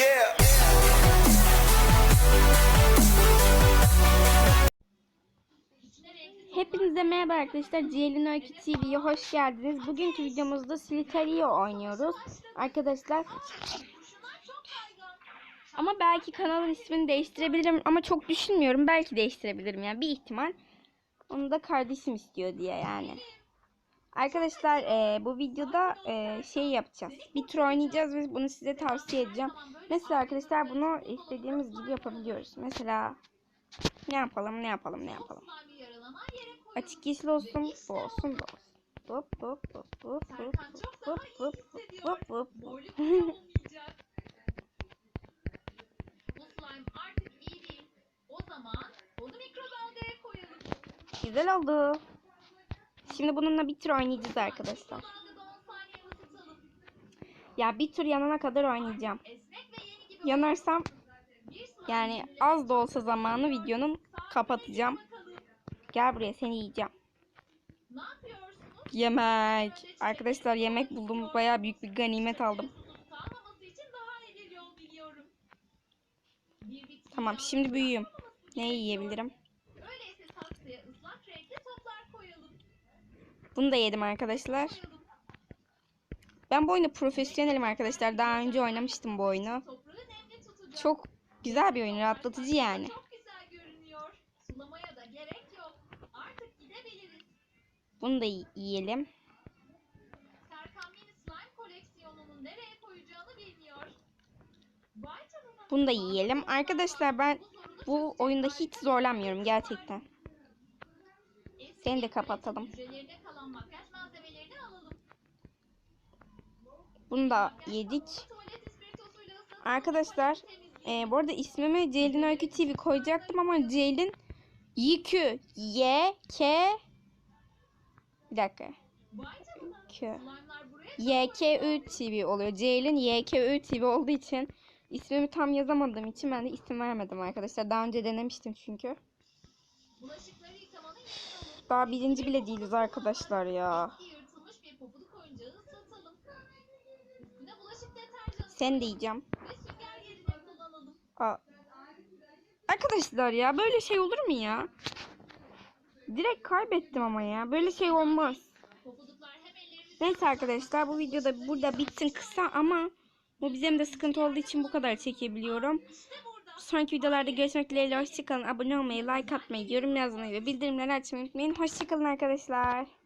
Yeah. Hepinize merhaba arkadaşlar. Cihelin Öykü TV'ye hoş geldiniz. Bugünkü videomuzda Slitario oynuyoruz. Arkadaşlar. Ama belki kanalın ismini değiştirebilirim ama çok düşünmüyorum. Belki değiştirebilirim yani bir ihtimal. Onu da kardeşim istiyor diye yani. Arkadaşlar eee, bu videoda eee, şey yapacağız. Bir tur oynayacağız ve bunu size tavsiye edeceğim. Mesela arkadaşlar bunu istediğimiz gibi yapabiliyoruz. Mesela ne yapalım ne yapalım ne yapalım. Açık yeşil olsun, bu olsun, bu olsun. Hop hop hop hop hop hop hop hop hop hop. Güzel oldu. Şimdi bununla bir tur oynayacağız arkadaşlar. Ya bir tur yanana kadar oynayacağım. Yanarsam yani az da olsa zamanı videonun kapatacağım. Gel buraya seni yiyeceğim. Yemek. Arkadaşlar yemek buldum. Baya büyük bir ganimet aldım. Tamam şimdi büyüyüm. Ne yiyebilirim? Bunu da yedim arkadaşlar. Ben bu oyunu profesyonelim arkadaşlar. Daha önce oynamıştım bu oyunu. Çok güzel bir oyun. Rahatlatıcı yani. Bunu da yiyelim. Bunu da yiyelim. Arkadaşlar ben bu oyunda hiç zorlanmıyorum gerçekten. Seni de kapatalım. hücrelerine kalan makyaj malzemelerini alalım. Bunu da yedik. Arkadaşlar e, bu arada ismimi Ceylin Öykü TV koyacaktım ama Ceylin YQ Y K bir dakika. K YKÜ TV oluyor. Ceylin YKÜ TV olduğu için ismimi tam yazamadığım için ben de isim vermedim arkadaşlar. Daha önce denemiştim çünkü. yolu. Daha birinci bile değiliz arkadaşlar ya. Sen kullanalım. Aa. Arkadaşlar ya böyle şey olur mu ya? Direkt kaybettim ama ya. Böyle şey olmaz. Neyse arkadaşlar bu videoda burada bitsin kısa ama bu bizim de sıkıntı olduğu için bu kadar çekebiliyorum. Sonraki videolarda görüşmek dileğiyle hoşçakalın. Abone olmayı, like atmayı, yorum yazmayı ve bildirimleri açmayı unutmayın. Hoşçakalın arkadaşlar.